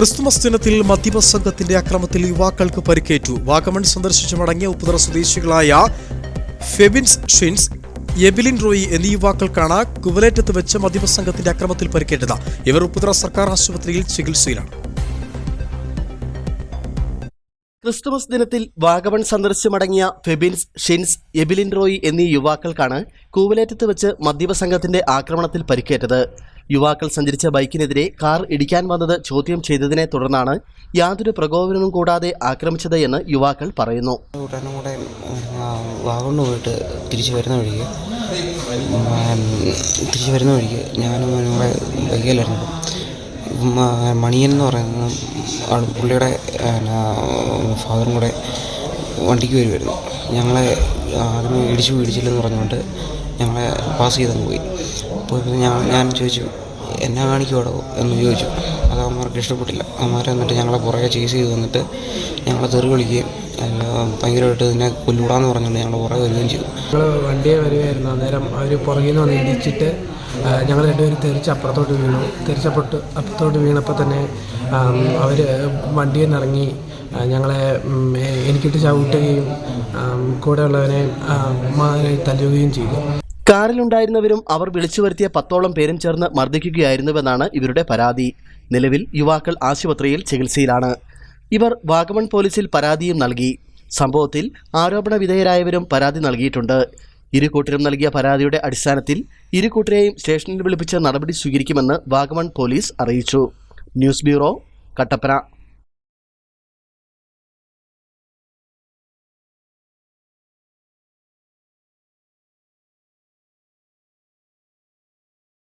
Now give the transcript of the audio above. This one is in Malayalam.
ക്രിസ്തുമസ് ദിനത്തിൽ മദ്യപ സംഘത്തിന്റെ അക്രമത്തിൽ യുവാക്കൾക്ക് പരിക്കേറ്റു. വാഗമൺ സന്ദർശിച്ചു മടങ്ങിയ ഉപ്പുതറ സ്വദേശികളായ ഫെബിൻസ് ഷിൻസ് എബിലിൻ റോയി എന്നീ യുവാക്കൾക്കാണ് കുവലേറ്റത്ത് വെച്ച് മദ്യപ സംഘത്തിന്റെ അക്രമത്തിൽ പരിക്കേറ്റത്. ഇവർ ഉപ്പുതറ സർക്കാർ ആശുപത്രിയിൽ ചികിത്സയിലാണ്. ക്രിസ്തുമസ് ദിനത്തിൽ വാഗമൺ സന്ദർശിച്ച് മടങ്ങിയ ഫെബിൻസ് ഷിൻസ് എബിലിൻ റോയി എന്നീ യുവാക്കൾക്കാണ് കൂവലേറ്റത്ത് വെച്ച് മദ്യപ സംഘത്തിന്റെ ആക്രമണത്തിൽ പരിക്കേറ്റത്. യുവാക്കൾ സഞ്ചരിച്ച ബൈക്കിനെതിരെ കാർ ഇടിക്കാൻ വന്നത് ചോദ്യം ചെയ്തതിനെ തുടർന്നാണ് യാതൊരു പ്രകോപനവും കൂടാതെ ആക്രമിച്ചത് എന്ന് യുവാക്കൾ പറയുന്നു. പോയിട്ട് തിരിച്ചു വരുന്ന വഴിക്ക് തിരിച്ചു വരുന്ന വഴിക്ക് ഞാനും ബൈക്കിലായിരുന്നു. മണിയൻ എന്ന് പറയുന്ന പുള്ളിയുടെ ഫാദറും കൂടെ വണ്ടിക്ക് വരുമായിരുന്നു ഞങ്ങളെ ആദ്യമേ ഇടിച്ചു ഇടിച്ചില്ലെന്ന് പറഞ്ഞുകൊണ്ട് ഞങ്ങളെ പാസ് ചെയ്തങ്ങ് പോയി. അപ്പോൾ ഞാൻ ഞാൻ ചോദിച്ചു എന്നാ കാണിക്കുവാടോ? എന്ന് ചോദിച്ചു. അത് അവന്മാർക്ക് ഇഷ്ടപ്പെട്ടില്ല. അവന്മാർ എന്നിട്ട് ഞങ്ങളെ പുറകെ ചേസ് ചെയ്ത് വന്നിട്ട് ഞങ്ങളെ തെറി വിളിക്കുകയും ഭയങ്കരമായിട്ട് ഇതിനെ കൊല്ലൂടാന്ന് പറഞ്ഞുകൊണ്ട് ഞങ്ങൾ പുറകെ വരികയും ചെയ്തു. ഞങ്ങൾ വണ്ടിയെ വരുമായിരുന്നു അന്നേരം അവർ പുറകിൽ നിന്ന് വന്ന് ഇടിച്ചിട്ട് ഞങ്ങൾ രണ്ടുപേരും തിരിച്ച് അപ്പുറത്തോട്ട് വീണു. തിരിച്ചപ്പുറത്ത് അപ്പുറത്തോട്ട് വീണപ്പോൾ തന്നെ അവർ വണ്ടിയിൽ നിന്ന് ഇറങ്ങി ഞങ്ങളെ എനിക്കിട്ട് ചവിട്ടുകയും കൂടെയുള്ളവനെ തല്ലുകയും ചെയ്തു. കാറിലുണ്ടായിരുന്നവരും അവർ വിളിച്ചു വരുത്തിയ പത്തോളം പേരും ചേർന്ന് മർദ്ദിക്കുകയായിരുന്നുവെന്നാണ് ഇവരുടെ പരാതി. നിലവിൽ യുവാക്കൾ ആശുപത്രിയിൽ ചികിത്സയിലാണ്. ഇവർ വാഗമൺ പോലീസിൽ പരാതിയും നൽകി. സംഭവത്തിൽ ആരോപണ വിധേയരായവരും പരാതി നൽകിയിട്ടുണ്ട്. ഇരു കൂട്ടരും നൽകിയ പരാതിയുടെ അടിസ്ഥാനത്തിൽ ഇരു കൂട്ടരെയും സ്റ്റേഷനിൽ വിളിപ്പിച്ച് നടപടി സ്വീകരിക്കുമെന്ന് വാഗമൺ പോലീസ് അറിയിച്ചു. News bureau Kattappana.